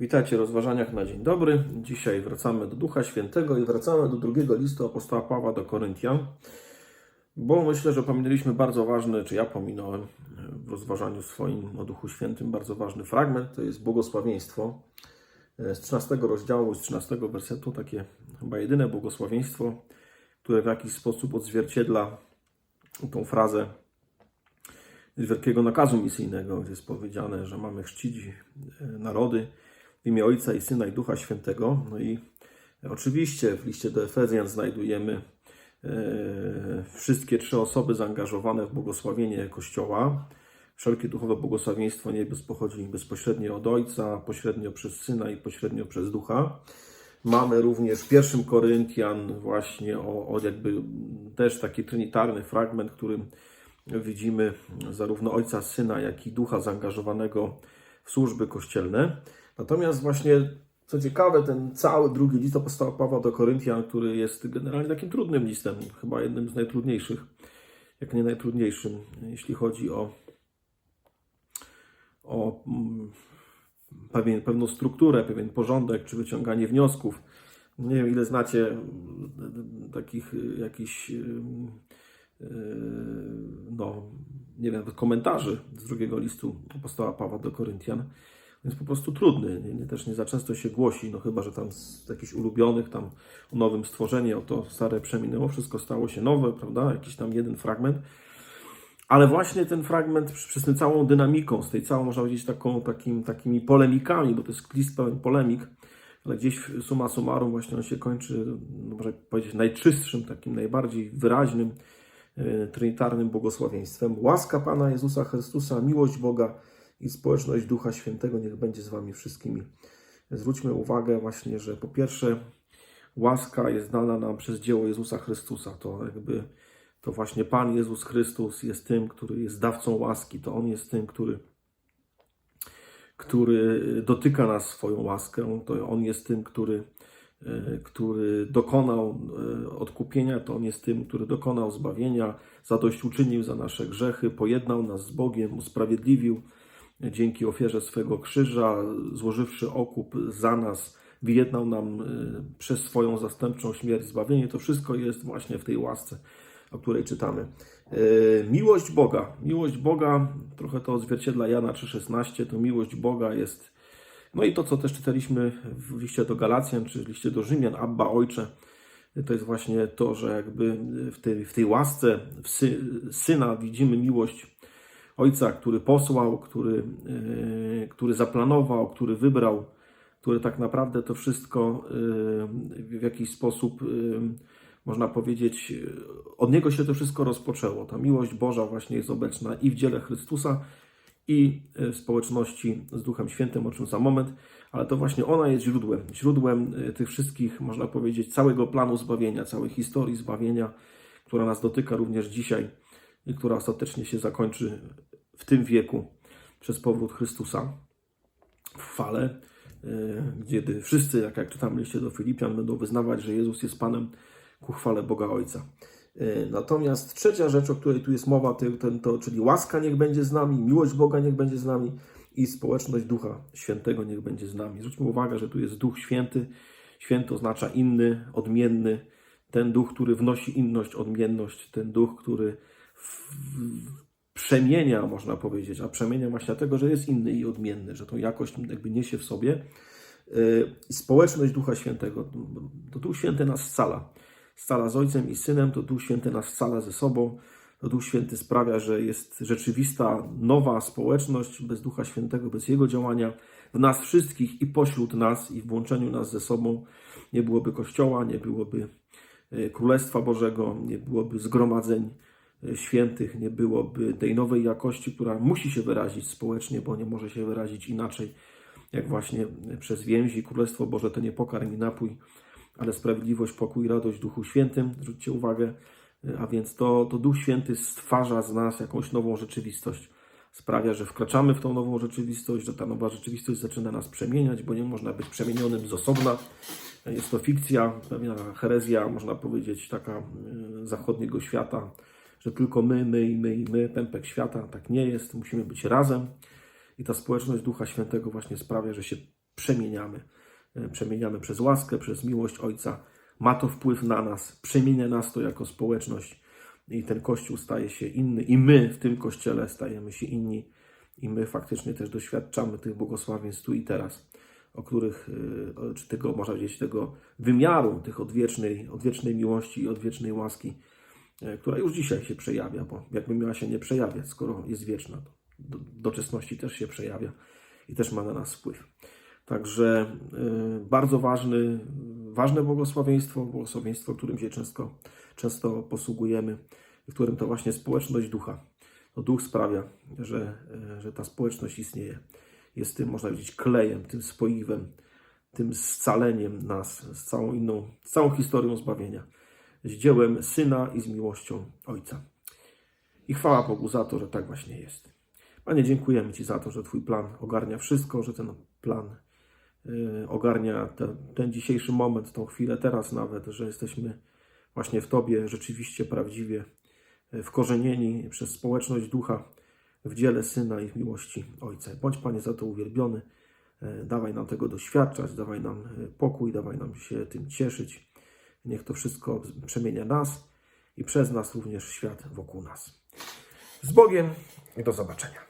Witajcie w rozważaniach na dzień dobry. Dzisiaj wracamy do Ducha Świętego i wracamy do drugiego listu apostoła Pawła do Koryntian, bo myślę, że pominęliśmy bardzo ważny, czy ja pominąłem w rozważaniu swoim o Duchu Świętym bardzo ważny fragment, to jest błogosławieństwo. Z 13 rozdziału, z 13 wersetu, takie chyba jedyne błogosławieństwo, które w jakiś sposób odzwierciedla tą frazę z wielkiego nakazu misyjnego, gdzie jest powiedziane, że mamy chrzcić e, narody imię Ojca i Syna i Ducha Świętego. No i oczywiście w liście do Efezjan znajdujemy e, wszystkie trzy osoby zaangażowane w błogosławienie Kościoła. Wszelkie duchowe błogosławieństwo niebie pochodzi bezpośrednio od Ojca, pośrednio przez Syna i pośrednio przez Ducha. Mamy również w pierwszym Koryntian właśnie o, o jakby też taki trinitarny fragment, którym widzimy zarówno Ojca, Syna, jak i Ducha zaangażowanego w służby kościelne. Natomiast właśnie, co ciekawe, ten cały drugi list apostoła Pawła do Koryntian, który jest generalnie takim trudnym listem, chyba jednym z najtrudniejszych, jak nie najtrudniejszym, jeśli chodzi o, o mm, pewien, pewną strukturę, pewien porządek, czy wyciąganie wniosków. Nie wiem, ile znacie mm, takich y, jakichś y, y, no, nie wiem, komentarzy z drugiego listu apostoła Pawła do Koryntian, więc po prostu trudny, nie, też nie za często się głosi, no chyba, że tam z jakichś ulubionych, tam o nowym stworzeniu, o to stare przeminęło, wszystko stało się nowe, prawda, jakiś tam jeden fragment, ale właśnie ten fragment przez tę całą dynamiką, z tej całą, można powiedzieć, taką, takim, takimi polemikami, bo to jest list pełen polemik, ale gdzieś suma summarum właśnie on się kończy, no można powiedzieć, najczystszym, takim najbardziej wyraźnym, trinitarnym błogosławieństwem. Łaska Pana Jezusa Chrystusa, miłość Boga i społeczność Ducha Świętego niech będzie z Wami wszystkimi. Zwróćmy uwagę właśnie, że po pierwsze łaska jest dana nam przez dzieło Jezusa Chrystusa. To jakby to właśnie Pan Jezus Chrystus jest tym, który jest dawcą łaski. To On jest tym, który który dotyka nas swoją łaskę. To On jest tym, który który dokonał odkupienia, to On jest tym, który dokonał zbawienia, zadośćuczynił za nasze grzechy, pojednał nas z Bogiem, usprawiedliwił dzięki ofierze swego krzyża, złożywszy okup za nas, wyjednał nam przez swoją zastępczą śmierć zbawienie. To wszystko jest właśnie w tej łasce, o której czytamy. Miłość Boga. Miłość Boga, trochę to odzwierciedla Jana 3,16, to miłość Boga jest no i to, co też czytaliśmy w liście do Galacjan, czy liście do Rzymian, Abba Ojcze, to jest właśnie to, że jakby w tej, w tej łasce w sy, Syna widzimy miłość Ojca, który posłał, który, yy, który zaplanował, który wybrał, który tak naprawdę to wszystko yy, w jakiś sposób, yy, można powiedzieć, od Niego się to wszystko rozpoczęło. Ta miłość Boża właśnie jest obecna i w dziele Chrystusa, i w społeczności z Duchem Świętym, o czym za moment, ale to właśnie ona jest źródłem, źródłem tych wszystkich, można powiedzieć, całego planu zbawienia, całej historii zbawienia, która nas dotyka również dzisiaj i która ostatecznie się zakończy tym wieku przez powrót Chrystusa w chwale, kiedy wszyscy, jak, jak czytam liście do Filipian, będą wyznawać, że Jezus jest Panem ku chwale Boga Ojca. Natomiast trzecia rzecz, o której tu jest mowa, to, to, czyli łaska niech będzie z nami, miłość Boga niech będzie z nami i społeczność Ducha Świętego niech będzie z nami. Zwróćmy uwagę, że tu jest Duch Święty. Święty oznacza inny, odmienny. Ten Duch, który wnosi inność, odmienność. Ten Duch, który w, w, przemienia, można powiedzieć, a przemienia właśnie dlatego, że jest inny i odmienny, że tą jakość jakby niesie w sobie. Yy, społeczność Ducha Świętego. To Duch Święty nas scala scala z Ojcem i Synem, to Duch Święty nas scala ze sobą. To Duch Święty sprawia, że jest rzeczywista nowa społeczność bez Ducha Świętego, bez Jego działania w nas wszystkich i pośród nas i w włączeniu nas ze sobą. Nie byłoby Kościoła, nie byłoby Królestwa Bożego, nie byłoby zgromadzeń świętych, nie byłoby tej nowej jakości, która musi się wyrazić społecznie, bo nie może się wyrazić inaczej, jak właśnie przez więzi. Królestwo Boże to nie pokarm i napój, ale sprawiedliwość, pokój, radość Duchu Świętym, zwróćcie uwagę, a więc to, to Duch Święty stwarza z nas jakąś nową rzeczywistość. Sprawia, że wkraczamy w tą nową rzeczywistość, że ta nowa rzeczywistość zaczyna nas przemieniać, bo nie można być przemienionym z osobna. Jest to fikcja, pewna herezja, można powiedzieć, taka zachodniego świata, że tylko my, my i my i my, pępek świata. Tak nie jest, musimy być razem. I ta społeczność Ducha Świętego właśnie sprawia, że się przemieniamy. E, Przemieniamy przez łaskę, przez miłość Ojca. Ma to wpływ na nas, przemienia nas to jako społeczność i ten Kościół staje się inny i my w tym Kościele stajemy się inni i my faktycznie też doświadczamy tych błogosławieństw tu i teraz, o których, e, czy tego, można powiedzieć, tego wymiaru, tych odwiecznej, odwiecznej miłości i odwiecznej łaski, która już dzisiaj się przejawia, bo jakby miała się nie przejawiać, skoro jest wieczna, to do, doczesności też się przejawia i też ma na nas wpływ. Także y, bardzo ważny, ważne błogosławieństwo, błogosławieństwo, którym się często, często posługujemy, w którym to właśnie społeczność ducha. To duch sprawia, że, y, że ta społeczność istnieje. Jest tym, można powiedzieć, klejem, tym spoiwem, tym scaleniem nas z całą inną, z całą historią zbawienia, z dziełem Syna i z miłością Ojca. I chwała Bogu za to, że tak właśnie jest. Panie, dziękujemy Ci za to, że Twój plan ogarnia wszystko, że ten plan y, ogarnia te, ten dzisiejszy moment, tą chwilę, teraz nawet, że jesteśmy właśnie w Tobie rzeczywiście prawdziwie y, wkorzenieni przez społeczność ducha w dziele Syna i w miłości Ojca. Bądź Panie za to uwielbiony. Y, Dawaj nam tego doświadczać, dawaj nam pokój, dawaj nam się tym cieszyć. Niech to wszystko przemienia nas i przez nas również świat wokół nas. Z Bogiem i do zobaczenia.